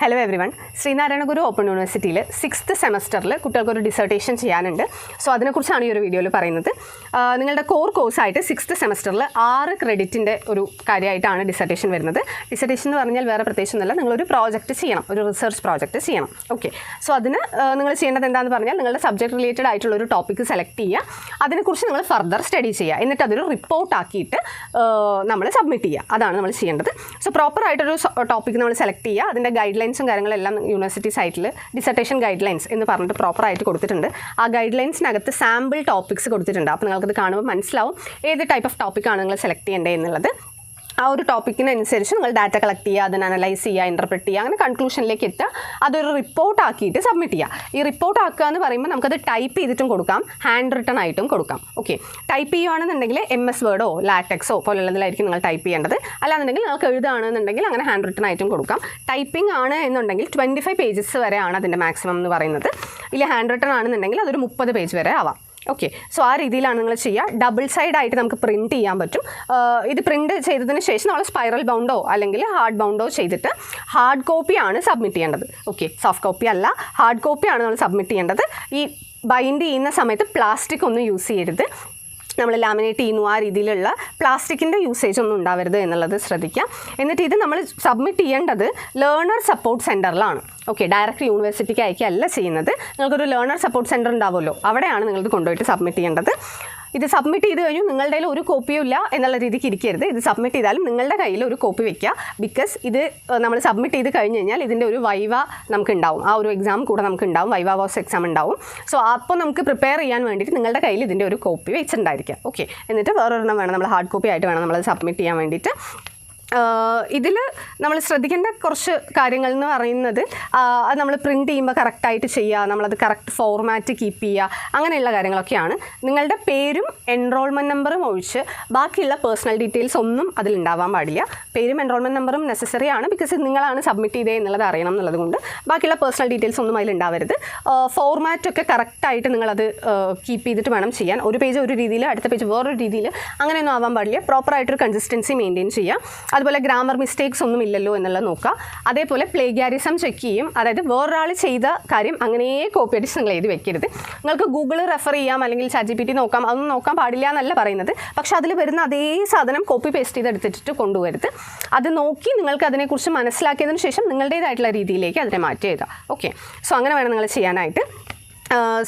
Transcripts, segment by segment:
Hello everyone Sreenarayana Guru open യൂണിവേഴ്സിറ്റിയിൽ sixth സെമസ്റ്ററിൽ കുട്ടികൾക്കൊരു ഡിസർട്ടേഷൻ ചെയ്യാനുണ്ട്. സോ അതിനെക്കുറിച്ചാണ് ഈ ഒരു വീഡിയോയിൽ പറയുന്നത്. നിങ്ങളുടെ കോർ കോഴ്സായിട്ട് സിക്സ്ത് സെമസ്റ്ററിൽ ആറ് ക്രെഡിറ്റിന്റെ ഒരു കാര്യമായിട്ടാണ് ഡിസർട്ടേഷൻ വരുന്നത്. ഡിസർട്ടേഷൻ എന്ന് പറഞ്ഞാൽ വേറെ പ്രത്യേകിച്ചൊന്നുമല്ല നിങ്ങളൊരു പ്രോജക്റ്റ് ചെയ്യണം. ഒരു റിസർച്ച് പ്രോജക്റ്റ് ചെയ്യണം. ഓക്കെ സോ അതിന് നിങ്ങൾ ചെയ്യേണ്ടത് എന്താണെന്ന് പറഞ്ഞാൽ നിങ്ങളുടെ സബ്ജക്ട് റിലേറ്റഡ് ആയിട്ടുള്ള ഒരു ടോപ്പിക്ക് സെലക്ട് ചെയ്യുക. അതിനെക്കുറിച്ച് നിങ്ങൾ ഫർദർ സ്റ്റഡി ചെയ്യുക. എന്നിട്ട് അതൊരു റിപ്പോർട്ട് ആക്കിയിട്ട് നമ്മൾ സബ്മിറ്റ് ചെയ്യുക. അതാണ് നമ്മൾ ചെയ്യേണ്ടത്. സോ പ്രോപ്പറായിട്ടൊരു ടോപ്പിക്ക് നമ്മൾ സെലക്ട് ചെയ്യുക. അതിന്റെ ഗൈഡ് ലൈൻസും കാര്യങ്ങളെല്ലാം യൂണിവേഴ്സിറ്റി സൈറ്റിൽ ഡിസർട്ടേഷൻ ഗൈഡ്ലൈൻസ് എന്ന് പറഞ്ഞിട്ട് പ്രോപ്പറായിട്ട് കൊടുത്തിട്ടുണ്ട്. ആ ഗൈഡ്ലൈൻസിനകത്ത് സാമ്പിൾ ടോപ്പിക്സ് കൊടുത്തിട്ടുണ്ട്. അപ്പോൾ നിങ്ങൾക്കത് കാണുമ്പോൾ മനസ്സിലാവും. ഏത് ടൈപ്പ് ഓഫ് ടോപ്പിക്കാണ് നിങ്ങൾ സെലക്ട് ചെയ്യേണ്ടത് എന്നുള്ളത്. ആ ഒരു ടോപ്പിക്കിനനുസരിച്ച് നിങ്ങൾ ഡാറ്റ കളക്ട് ചെയ്യുക അതിന് അനലൈസ് ചെയ്യുക ഇന്റർപ്രറ്റ് ചെയ്യുക അങ്ങനെ കൺക്ലൂഷനിലേക്ക് എത്തുക. അതൊരു റിപ്പോർട്ട് ആക്കിയിട്ട് സബ്മിറ്റ് ചെയ്യുക. ഈ റിപ്പോർട്ട് ആക്കുക എന്ന് പറയുമ്പോൾ നമുക്കത് ടൈപ്പ് ചെയ്തിട്ടും കൊടുക്കാം ഹാൻഡ് റിട്ടൺ ആയിട്ടും കൊടുക്കാം. ഓക്കെ ടൈപ്പ് ചെയ്യുകയാണെന്നുണ്ടെങ്കിൽ എം എസ് വേർഡോ ലാറ്റക്സോ പോലുള്ളതിലായിരിക്കും നിങ്ങൾ ടൈപ്പ് ചെയ്യേണ്ടത്. അല്ലാന്നുണ്ടെങ്കിൽ നിങ്ങൾക്ക് എഴുതുകയാണെന്നുണ്ടെങ്കിൽ അങ്ങനെ ഹാൻഡ് റിട്ടൺ ആയിട്ടും കൊടുക്കാം. ടൈപ്പിംഗ് ആണ് എന്നുണ്ടെങ്കിൽ ട്വന്റി ഫൈവ് പേജസ് വരെയാണ് അതിന്റെ മാക്സിമം എന്ന് പറയുന്നത്. ഇല്ല ഹാൻഡ് റിട്ടൺ ആണെന്നുണ്ടെങ്കിൽ അതൊരു മുപ്പത് പേജ് വരെ ആവാം. ഓക്കെ സോ ആ രീതിയിലാണ് നിങ്ങൾ ചെയ്യുക. ഡബിൾ സൈഡ് ആയിട്ട് നമുക്ക് പ്രിന്റ് ചെയ്യാൻ പറ്റും. ഇത് പ്രിന്റ് ചെയ്തതിന് ശേഷം നമ്മൾ സ്പൈറൽ ബൗണ്ടോ അല്ലെങ്കിൽ ഹാർഡ് ബൗണ്ടോ ചെയ്തിട്ട് ഹാർഡ് കോപ്പിയാണ് സബ്മിറ്റ് ചെയ്യേണ്ടത്. ഓക്കെ സോഫ്റ്റ് കോപ്പി അല്ല. ഹാർഡ് കോപ്പിയാണ് നമ്മൾ സബ്മിറ്റ് ചെയ്യേണ്ടത്. ഈ ബൈൻഡ് ചെയ്യുന്ന സമയത്ത് പ്ലാസ്റ്റിക് ഒന്നും യൂസ് ചെയ്യരുത്. നമ്മൾ ലാമിനേറ്റ് ചെയ്യുന്നു ആ രീതിയിലുള്ള പ്ലാസ്റ്റിക്കിന്റെ യൂസേജ് ഒന്നും ഉണ്ടാവരുത് എന്നുള്ളത് ശ്രദ്ധിക്കാം. എന്നിട്ട് ഇത് നമ്മൾ സബ്മിറ്റ് ചെയ്യേണ്ടത് ലേണർ സപ്പോർട്ട് സെന്ററിലാണ് ഓക്കെ ഡയറക്റ്റ് യൂണിവേഴ്സിറ്റിക്ക് അയക്കുകയല്ല ചെയ്യുന്നത്. നിങ്ങൾക്കൊരു ലേണർ സപ്പോർട്ട് സെന്റർ ഉണ്ടാവുമല്ലോ. അവിടെയാണ് നിങ്ങളിത് കൊണ്ടുപോയിട്ട് സബ്മിറ്റ് ചെയ്യേണ്ടത്. ഇത് സബ്മിറ്റ് ചെയ്ത് കഴിഞ്ഞു നിങ്ങളുടെ കയ്യിൽ ഒരു കോപ്പിയും ഇല്ല എന്നുള്ള രീതിക്ക് ഇരിക്കരുത്. ഇത് സബ്മിറ്റ് ചെയ്താലും നിങ്ങളുടെ കയ്യിൽ ഒരു കോപ്പി വെക്കുക. ബിക്കോസ് ഇത് നമ്മൾ സബ്മിറ്റ് ചെയ്ത് കഴിഞ്ഞ് കഴിഞ്ഞാൽ ഇതിന്റെ ഒരു വൈവ നമുക്ക് ഉണ്ടാവും. ആ ഒരു എക്സാം കൂടെ നമുക്ക് ഉണ്ടാവും. വൈവ വാസ് എക്സാം ഉണ്ടാവും. സോ അപ്പോൾ നമുക്ക് പ്രിപ്പയർ ചെയ്യാൻ വേണ്ടിയിട്ട് നിങ്ങളുടെ കയ്യിൽ ഇതിന്റെ ഒരു കോപ്പി വെച്ചിട്ടുണ്ടായിരിക്കുക ഓക്കെ എന്നിട്ട് വേറൊരെണ്ണം വേണം. നമ്മൾ ഹാർഡ് കോപ്പി ആയിട്ട് വേണം നമ്മൾ സബ്മിറ്റ് ചെയ്യാൻ വേണ്ടിയിട്ട്. ഇതിൽ നമ്മൾ ശ്രദ്ധിക്കേണ്ട കുറച്ച് കാര്യങ്ങൾ എന്ന് പറയുന്നത് അത് നമ്മൾ പ്രിന്റ് ചെയ്യുമ്പോൾ കറക്റ്റായിട്ട് ചെയ്യുക നമ്മളത് കറക്റ്റ് ഫോർമാറ്റ് കീപ്പ് ചെയ്യുക അങ്ങനെയുള്ള കാര്യങ്ങളൊക്കെയാണ്. നിങ്ങളുടെ പേരും എൻറോൾമെന്റ് നമ്പറും ഒഴിച്ച് ബാക്കിയുള്ള പേഴ്സണൽ ഡീറ്റെയിൽസ് ഒന്നും അതിലുണ്ടാവാൻ പാടില്ല. പേരും എൻറോൾമെന്റ് നമ്പറും നെസസറി ആണ് ബിക്കോസ് നിങ്ങളാണ് സബ്മിറ്റ് ചെയ്തത് എന്നുള്ളത് അറിയണം എന്നുള്ളത് കൊണ്ട് ബാക്കിയുള്ള പേഴ്സണൽ ഡീറ്റെയിൽസ് ഒന്നും അതിലുണ്ടാവരുത് ഫോർമാറ്റൊക്കെ കറക്റ്റായിട്ട് നിങ്ങളത് കീപ്പ് ചെയ്തിട്ട് വേണം ചെയ്യാൻ. ഒരു പേജ് ഒരു രീതിയിൽ അടുത്ത പേജ് വേറൊരു രീതിയിൽ അങ്ങനെയൊന്നും ആവാൻ പാടില്ല. പ്രോപ്പറായിട്ടൊരു കൺസിസ്റ്റൻസി മെയിന്റെയിൻ ചെയ്യുക അതുപോലെ ഗ്രാമർ മിസ്റ്റേക്സ് ഒന്നും ഇല്ലല്ലോ എന്നുള്ളത് നോക്കാം. അതേപോലെ പ്ലേഗ്യാരിസം ചെക്ക് ചെയ്യും. അതായത് വേറൊരാൾ ചെയ്ത കാര്യം അങ്ങനെ കോപ്പി അടിച്ച് നിങ്ങൾ എഴുതി വെക്കരുത്. നിങ്ങൾക്ക് ഗൂഗിൾ റെഫർ ചെയ്യാം അല്ലെങ്കിൽ ചാറ്റ് പി ടി നോക്കാം. അതൊന്നും നോക്കാൻ പാടില്ല എന്നല്ല പറയുന്നത്. പക്ഷേ അതിൽ വരുന്ന അതേ സാധനം കോപ്പി പേസ്റ്റ് ചെയ്ത് എടുത്തിട്ട് കൊണ്ടുവരുത് അത് നോക്കി നിങ്ങൾക്ക് അതിനെക്കുറിച്ച് മനസ്സിലാക്കിയതിന് ശേഷം നിങ്ങളുടേതായിട്ടുള്ള രീതിയിലേക്ക് അതിനെ മാറ്റി എഴുതാം. ഓക്കെ സോ അങ്ങനെ വേണം നിങ്ങൾ ചെയ്യാനായിട്ട്.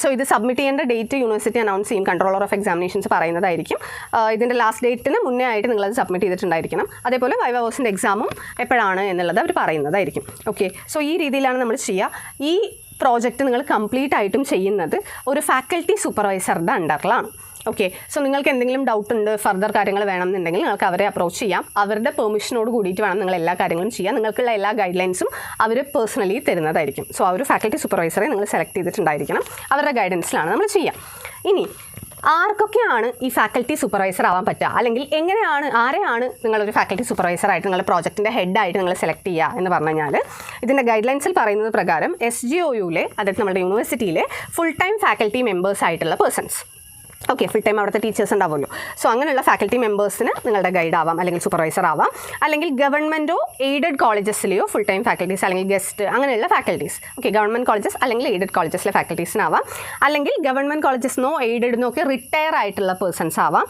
സോ ഇത് സബ്മിറ്റ് ചെയ്യേണ്ട ഡേറ്റ് യൂണിവേഴ്സിറ്റി അനൗൺസ് ചെയ്യും. കൺട്രോളർ ഓഫ് എക്സാമിനേഷൻസ് പറയുന്നതായിരിക്കും. ഇതിന്റെ ലാസ്റ്റ് ഡേറ്റിന് മുന്നേ ആയിട്ട് നിങ്ങളത് സബ്മിറ്റ് ചെയ്തിട്ടുണ്ടായിരിക്കണം. അതേപോലെ വൈവ ഹൗസിന്റെ എക്സാമും എപ്പോഴാണ് എന്നുള്ളത് അവർ പറയുന്നതായിരിക്കും. ഓക്കെ സോ ഈ രീതിയിലാണ് നമ്മൾ ചെയ്യുക ഈ പ്രോജക്റ്റ് നിങ്ങൾ കംപ്ലീറ്റ് ആയിട്ടും ചെയ്യുന്നത് ഒരു ഫാക്കൽറ്റി സൂപ്പർവൈസറുടെ അണ്ടറിലാണ് ഓക്കെ സോ നിങ്ങൾക്ക് എന്തെങ്കിലും ഡൗട്ട് ഉണ്ട് ഫർദർ കാര്യങ്ങൾ വേണമെന്നുണ്ടെങ്കിൽ നിങ്ങൾക്ക് അവരെ അപ്രോച്ച് ചെയ്യാം. അവരുടെ പെർമിഷനോട് കൂടിയിട്ട് വേണം നിങ്ങൾ എല്ലാ കാര്യങ്ങളും ചെയ്യാം നിങ്ങൾക്കുള്ള എല്ലാ ഗൈഡ് ലൈൻസും അവർ പേഴ്സണലി തരുന്നതായിരിക്കും. സോ ആ ഒരു ഫാക്കൽറ്റി സൂപ്പർവൈസറെ നിങ്ങൾ സെലക്ട് ചെയ്തിട്ടുണ്ടായിരിക്കണം. അവരുടെ ഗൈഡൻസിലാണ് നമ്മൾ ചെയ്യുക ഇനി ആർക്കൊക്കെയാണ് ഈ ഫാക്കൽറ്റി സൂപ്പർവൈസർ ആവാൻ പറ്റുക അല്ലെങ്കിൽ എങ്ങനെയാണ് ആരെയാണ് നിങ്ങളൊരു ഫാക്കൽറ്റി സൂപ്പർവൈസർ ആയിട്ട് നിങ്ങളുടെ പ്രോജക്റ്റിന്റെ ഹെഡായിട്ട് നിങ്ങൾ സെലക്ട് ചെയ്യുക എന്ന് പറഞ്ഞു കഴിഞ്ഞാൽ ഇതിന്റെ ഗൈഡ് ലൈൻസിൽ പറയുന്നത് പ്രകാരം എസ് ജി ഒ യുയിലെ അതായത് നമ്മുടെ യൂണിവേഴ്സിറ്റിയിലെ ഫുൾ ടൈം ഫാക്കൽറ്റി മെമ്പേഴ്സ് ആയിട്ടുള്ള പേഴ്സൺസ് ഓക്കെ ഫുൾ ടൈം അവിടുത്തെ ടീച്ചേഴ്സ് ഉണ്ടാവുമല്ലോ. സോ അങ്ങനെയുള്ള ഫാക്കൽറ്റി മെമ്പേഴ്സിന് നിങ്ങളുടെ ഗൈഡ് ആവാം അല്ലെങ്കിൽ സൂപ്പർവൈസർ ആവാം അല്ലെങ്കിൽ ഗവൺമെന്റോ എയ്ഡഡ് കോളേജസിലെയോ ഫുൾ ടൈം ഫാക്കൽറ്റീസ് അല്ലെങ്കിൽ ഗസ്റ്റ് അങ്ങനെയുള്ള ഫാക്കൽറ്റീസ് ഓക്കെ ഗവൺമെന്റ് കോളേജസ് അല്ലെങ്കിൽ എയ്ഡഡ് കോളേജസിലെ ഫാക്കൽറ്റീസിനാവാം അല്ലെങ്കിൽ ഗവൺമെന്റ് കോളേജസിനോ എയ്ഡഡിനോ ഒക്കെ റിട്ടയർ ആയിട്ടുള്ള പേഴ്സൺസ് ആവാം.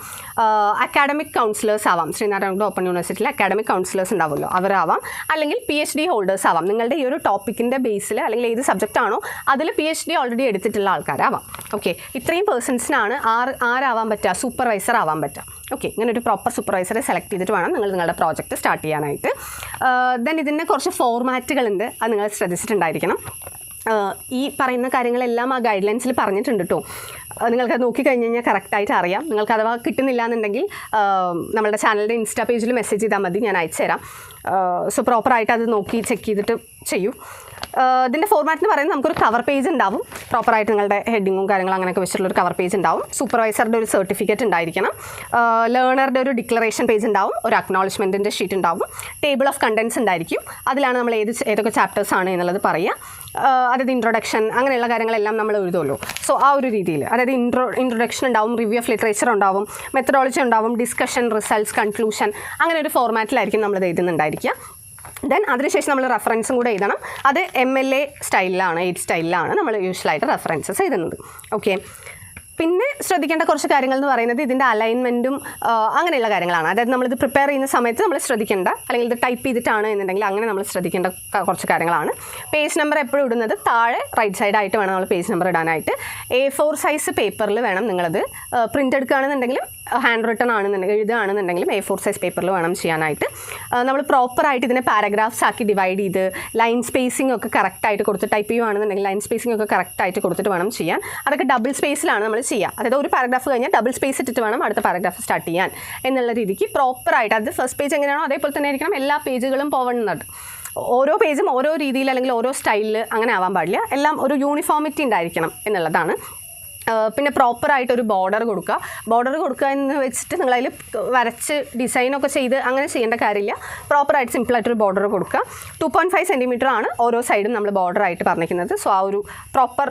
അക്കാഡമിക് കൗൺസിലേഴ്സ് ആവാം. ശ്രീനാരായണ ഓപ്പൺ യൂണിവേഴ്സിറ്റിയിലെ അക്കാഡമിക് കൗൺസിലേഴ്സ് ഉണ്ടാവുമല്ലോ അവരാവാം. അല്ലെങ്കിൽ പി എച്ച് ഡി ഹോൾഡേഴ്സ് ആവാം. നിങ്ങളുടെ ഈ ഒരു ടോപ്പിക്കിന്റെ ബേസിൽ അല്ലെങ്കിൽ ഏത് സബ്ജക്റ്റ് ആണോ അതിൽ പി എച്ച് ഡി ഓൾറെഡി എടുത്തിട്ടുള്ള ആൾക്കാരാവാം. ഓക്കെ ഇത്രയും പേഴ്സൺസിനാണ് ആർ ആരാവാൻ പറ്റുക സൂപ്പർവൈസർ ആവാൻ പറ്റുക ഓക്കെ ഇങ്ങനെ ഒരു പ്രോപ്പർ സൂപ്പർവൈസറെ സെലക്ട് ചെയ്തിട്ട് വേണം നിങ്ങൾ നിങ്ങളുടെ പ്രോജക്റ്റ് സ്റ്റാർട്ട് ചെയ്യാനായിട്ട്. ദെൻ ഇതിന്റെ കുറച്ച് ഫോർമാറ്റുകളുണ്ട് അത് നിങ്ങൾ ശ്രദ്ധിച്ചിട്ടുണ്ടായിരിക്കണം. ഈ പറയുന്ന കാര്യങ്ങളെല്ലാം ആ ഗൈഡ് ലൈൻസിൽ പറഞ്ഞിട്ടുണ്ട് കേട്ടോ നിങ്ങൾക്ക് നോക്കിക്കഴിഞ്ഞ് കഴിഞ്ഞാൽ കറക്റ്റായിട്ട് അറിയാം നിങ്ങൾക്ക് അഥവാ കിട്ടുന്നില്ല എന്നുണ്ടെങ്കിൽ നമ്മളുടെ ചാനലിന്റെ ഇൻസ്റ്റാ പേജിൽ മെസ്സേജ് ചെയ്താൽ മതി ഞാൻ അയച്ചു തരാം. സോ പ്രോപ്പറായിട്ട് അത് നോക്കി ചെക്ക് ചെയ്തിട്ട് ചെയ്യൂ. ഇതിന്റെ ഫോർമാറ്റ് എന്ന് പറയുന്നത് നമുക്കൊരു കവർ പേജ് ഉണ്ടാവും. പ്രോപ്പറായിട്ട് നിങ്ങളുടെ ഹെഡിങ്ങും കാര്യങ്ങളും അങ്ങനെയൊക്കെ വെച്ചിട്ടുള്ള ഒരു കവർ പേജ് ഉണ്ടാവും. സൂപ്പർവൈസറുടെ ഒരു സർട്ടിഫിക്കറ്റ് ഉണ്ടായിരിക്കണം. ലേണറുടെ ഒരു ഡിക്ലറേഷൻ പേജ് ഉണ്ടാവും. ഒരു അക്നോളജ്മെന്റിന്റെ ഷീറ്റ് ഉണ്ടാവും. ടേബിൾ ഓഫ് കണ്ടൻസ് ഉണ്ടായിരിക്കും. അതിലാണ് നമ്മൾ ഏത് ഏതൊക്കെ ചാപ്റ്റേഴ്സ് ആണ് എന്നുള്ളത് പറയുക. അതായത് ഇൻട്രൊഡക്ഷൻ അങ്ങനെയുള്ള കാര്യങ്ങളെല്ലാം നമ്മൾ എഴുതുമല്ലോ. സോ ആ ഒരു രീതിയിൽ അതായത് ഇൻട്രോ ഇൻട്രൊഡക്ഷൻ ഉണ്ടാവും റിവ്യൂ ഓഫ് ലിറ്ററേച്ചർ ഉണ്ടാവും മെത്തഡോളജി ഉണ്ടാവും ഡിസ്കഷൻ റിസൾട്ട്സ് കൺക്ലൂഷൻ അങ്ങനെ ഒരു ഫോർമാറ്റിലായിരിക്കും നമ്മൾ എഴുതുന്നുണ്ടായിരിക്കുക. ദെൻ അതിനുശേഷം നമ്മൾ റെഫറൻസും കൂടെ എഴുതണം. അത് എം എൽ എ സ്റ്റൈലിലാണ് എയ്റ്റ് സ്റ്റൈലിലാണ് നമ്മൾ യൂഷ്വലായിട്ട് റെഫറൻസസ് എഴുതുന്നത്. ഓക്കെ പിന്നെ ശ്രദ്ധിക്കേണ്ട കുറച്ച് കാര്യങ്ങൾ എന്ന് പറയുന്നത് ഇതിന്റെ അലൈൻമെന്റും അങ്ങനെയുള്ള കാര്യങ്ങളാണ്. അതായത് നമ്മളിത് പ്രിപ്പയർ ചെയ്യുന്ന സമയത്ത് നമ്മൾ ശ്രദ്ധിക്കേണ്ട അല്ലെങ്കിൽ ഇത് ടൈപ്പ് ചെയ്തിട്ടാണ് എന്നുണ്ടെങ്കിൽ അങ്ങനെ നമ്മൾ ശ്രദ്ധിക്കേണ്ട കുറച്ച് കാര്യങ്ങളാണ്. പേജ് നമ്പർ എപ്പോഴും ഇടുന്നത് താഴെ റൈറ്റ് സൈഡായിട്ട് വേണം നമ്മൾ പേജ് നമ്പർ ഇടാനായിട്ട്. എ ഫോർ സൈസ് പേപ്പറിൽ വേണം നിങ്ങളത് പ്രിന്റ് എടുക്കുകയാണെന്നുണ്ടെങ്കിലും ഹാൻഡ് റിട്ടൺ ആണെന്നുണ്ടെങ്കിൽ എഴുതുകയാണെന്നുണ്ടെങ്കിലും എ ഫോർ സൈസ് പേപ്പറിൽ വേണം ചെയ്യാനായിട്ട്. നമ്മൾ പ്രോപ്പറായിട്ട് ഇതിനെ പാരഗ്രാഫ്സ് ആക്കി ഡിവൈഡ് ചെയ്ത് ലൈൻ സ്പേസിംഗ് ഒക്കെ കറക്റ്റായിട്ട് കൊടുത്ത് ടൈപ്പ് ചെയ്യുകയാണെന്നുണ്ടെങ്കിൽ ലൈൻ സ്പേസിംഗ് ഒക്കെ കറക്റ്റായിട്ട് കൊടുത്തിട്ട് വേണം ചെയ്യാൻ. അതൊക്കെ ഡബിൾ സ്പേസിലാണ് നമ്മൾ ചെയ്യുക അതായത് ഒരു പാരഗ്രാഫ് കഴിഞ്ഞാൽ ഡബിൾ സ്പേസ് ഇട്ടിട്ട് വേണം അടുത്ത പാരഗ്രാഫ് സ്റ്റാർട്ട് ചെയ്യാൻ എന്നുള്ള രീതിക്ക് പ്രോപ്പറായിട്ട് അത് ഫസ്റ്റ് പേജ് എങ്ങനെയാണോ അതേപോലെ തന്നെ ആയിരിക്കണം എല്ലാ പേജുകളും പോകണമെന്നുണ്ട് ഓരോ പേജും ഓരോ രീതിയിൽ അല്ലെങ്കിൽ ഓരോ സ്റ്റൈലിൽ അങ്ങനെ ആവാൻ പാടില്ല. എല്ലാം ഒരു യൂണിഫോമിറ്റി ഉണ്ടായിരിക്കണം എന്നുള്ളതാണ് പിന്നെ പ്രോപ്പറായിട്ട് ഒരു ബോർഡർ കൊടുക്കുക. ബോർഡർ കൊടുക്കുക എന്ന് വെച്ചിട്ട് നിങ്ങളതിൽ വരച്ച് ഡിസൈനൊക്കെ ചെയ്ത് അങ്ങനെ ചെയ്യേണ്ട കാര്യമില്ല. പ്രോപ്പറായിട്ട് സിമ്പിളായിട്ടൊരു ബോർഡർ കൊടുക്കുക. ടു പോയിന്റ് ഫൈവ് സെന്റിമീറ്റർ ആണ് ഓരോ സൈഡും നമ്മൾ ബോർഡർ ആയിട്ട് പറഞ്ഞിരിക്കുന്നത്. സോ ആ ഒരു പ്രോപ്പർ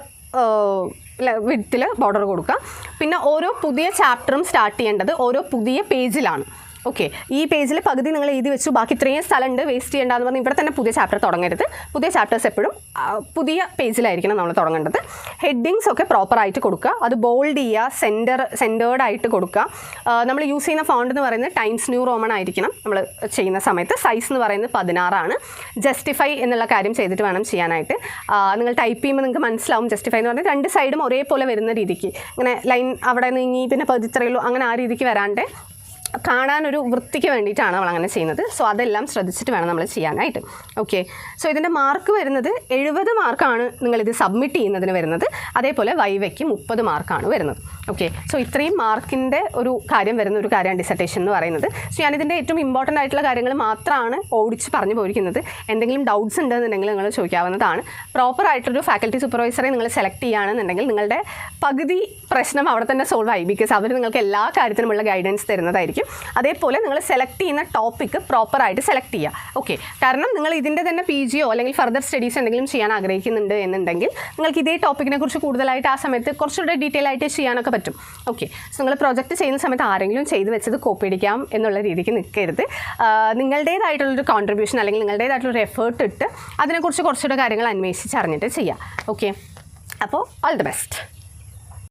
വിഡ്ത്തിൽ ബോർഡർ കൊടുക്കുക. പിന്നെ ഓരോ പുതിയ ചാപ്റ്ററും സ്റ്റാർട്ട് ചെയ്യേണ്ടത് ഓരോ പുതിയ പേജിലാണ്. ഓക്കെ ഈ പേജിൽ പകുതി നിങ്ങൾ എഴുതി വെച്ചു. ബാക്കി ഇത്രയും സ്ഥലമുണ്ട്. വേസ്റ്റ് ചെയ്യേണ്ടെന്ന് പറഞ്ഞ് ഇവിടെ തന്നെ പുതിയ ചാപ്റ്റർ തുടങ്ങരുത്. പുതിയ ചാപ്റ്റേഴ്സ് എപ്പോഴും പുതിയ പേജിലായിരിക്കണം നമ്മൾ തുടങ്ങേണ്ടത്. ഹെഡിങ്സ് ഒക്കെ പ്രോപ്പറായിട്ട് കൊടുക്കുക. അത് ബോൾഡ് ചെയ്യുക സെന്റർ സെന്റേർഡ് ആയിട്ട് കൊടുക്കുക. നമ്മൾ യൂസ് ചെയ്യുന്ന ഫോണ്ട് എന്ന് പറയുന്നത് ടൈംസ് ന്യൂ റോമൺ ആയിരിക്കണം. നമ്മൾ ചെയ്യുന്ന സമയത്ത് സൈസ് എന്ന് പറയുന്നത് പതിനാറാണ്. ജസ്റ്റിഫൈ എന്നുള്ള കാര്യം ചെയ്തിട്ട് വേണം ചെയ്യാനായിട്ട്. നിങ്ങൾ ടൈപ്പ് ചെയ്യുമ്പോൾ നിങ്ങൾക്ക് മനസ്സിലാവും ജസ്റ്റിഫൈ എന്ന് പറഞ്ഞാൽ രണ്ട് സൈഡും ഒരേപോലെ വരുന്ന രീതിക്ക്. ഇങ്ങനെ ലൈൻ അവിടെ നീങ്ങി പിന്നെ പതിത്രയുള്ളൂ അങ്ങനെ ആ രീതിക്ക് വരാണ്ട് കാണാനൊരു വൃത്തിക്ക് വേണ്ടിയിട്ടാണ് നമ്മൾ അങ്ങനെ ചെയ്യുന്നത്. സോ അതെല്ലാം ശ്രദ്ധിച്ചിട്ട് വേണം നമ്മൾ ചെയ്യാനായിട്ട്. ഓക്കെ സോ ഇതിന്റെ മാർക്ക് വരുന്നത് എഴുപത് മാർക്കാണ് നിങ്ങളിത് സബ്മിറ്റ് ചെയ്യുന്നതിന് വരുന്നത്. അതേപോലെ വൈവയ്ക്ക് മുപ്പത് മാർക്കാണ് വരുന്നത്. ഓക്കെ സോ ഇത്രയും മാർക്കിന്റെ ഒരു കാര്യം വരുന്ന ഒരു കാര്യമാണ് ഡിസർട്ടേഷൻ എന്ന് പറയുന്നത്. സോ ഞാനിതിന്റെ ഏറ്റവും ഇമ്പോർട്ടന്റ് ആയിട്ടുള്ള കാര്യങ്ങൾ മാത്രമാണ് ഓടിച്ച് പറഞ്ഞു പോയിരിക്കുന്നത്. എന്തെങ്കിലും ഡൗട്ട്സ് ഉണ്ടെന്നുണ്ടെങ്കിൽ നിങ്ങൾ ചോദിക്കാവുന്നതാണ്. പ്രോപ്പർ ആയിട്ടൊരു ഫാക്കൽറ്റി സൂപ്പർവൈസറെ നിങ്ങൾ സെലക്ട് ചെയ്യുകയാണെന്നുണ്ടെങ്കിൽ നിങ്ങളുടെ പകുതി പ്രശ്നം അവിടെ തന്നെ സോൾവ് ആയി. ബിക്കോസ് അവർ നിങ്ങൾക്ക് എല്ലാ കാര്യത്തിനുമുള്ള ഗൈഡൻസ് തരുന്നതായിരിക്കും. അതേപോലെ നിങ്ങൾ സെലക്ട് ചെയ്യുന്ന ടോപ്പിക്ക് പ്രോപ്പറായിട്ട് സെലക്ട് ചെയ്യുക. ഓക്കെ കാരണം നിങ്ങൾ ഇതിന്റെ തന്നെ പി ജിയോ അല്ലെങ്കിൽ ഫർദർ സ്റ്റഡീസ് എന്തെങ്കിലും ചെയ്യാൻ ആഗ്രഹിക്കുന്നുണ്ട് എന്നുണ്ടെങ്കിൽ നിങ്ങൾക്ക് ഇതേ ടോപ്പിക്കിനെ കുറിച്ച് കൂടുതലായിട്ട് ആ സമയത്ത് കുറച്ചുകൂടെ ഡീറ്റെയിൽ ആയിട്ട് ചെയ്യാനൊക്കെ പറ്റും. ഓക്കെ സോ നിങ്ങൾ പ്രോജക്റ്റ് ചെയ്യുന്ന സമയത്ത് ആരെങ്കിലും ചെയ്ത് വെച്ചത് കോപ്പി അടിക്കാം എന്നുള്ള രീതിക്ക് നിൽക്കരുത്. നിങ്ങളുടേതായിട്ടുള്ളൊരു കോൺട്രിബ്യൂഷൻ അല്ലെങ്കിൽ നിങ്ങളുടേതായിട്ടുള്ളൊരു എഫേർട്ട് ഇട്ട് അതിനെക്കുറിച്ച് കുറച്ചുകൂടെ കാര്യങ്ങൾ അന്വേഷിച്ച് അറിഞ്ഞിട്ട് ചെയ്യാം. ഓക്കെ അപ്പോൾ ഓൾ ദി ബെസ്റ്റ്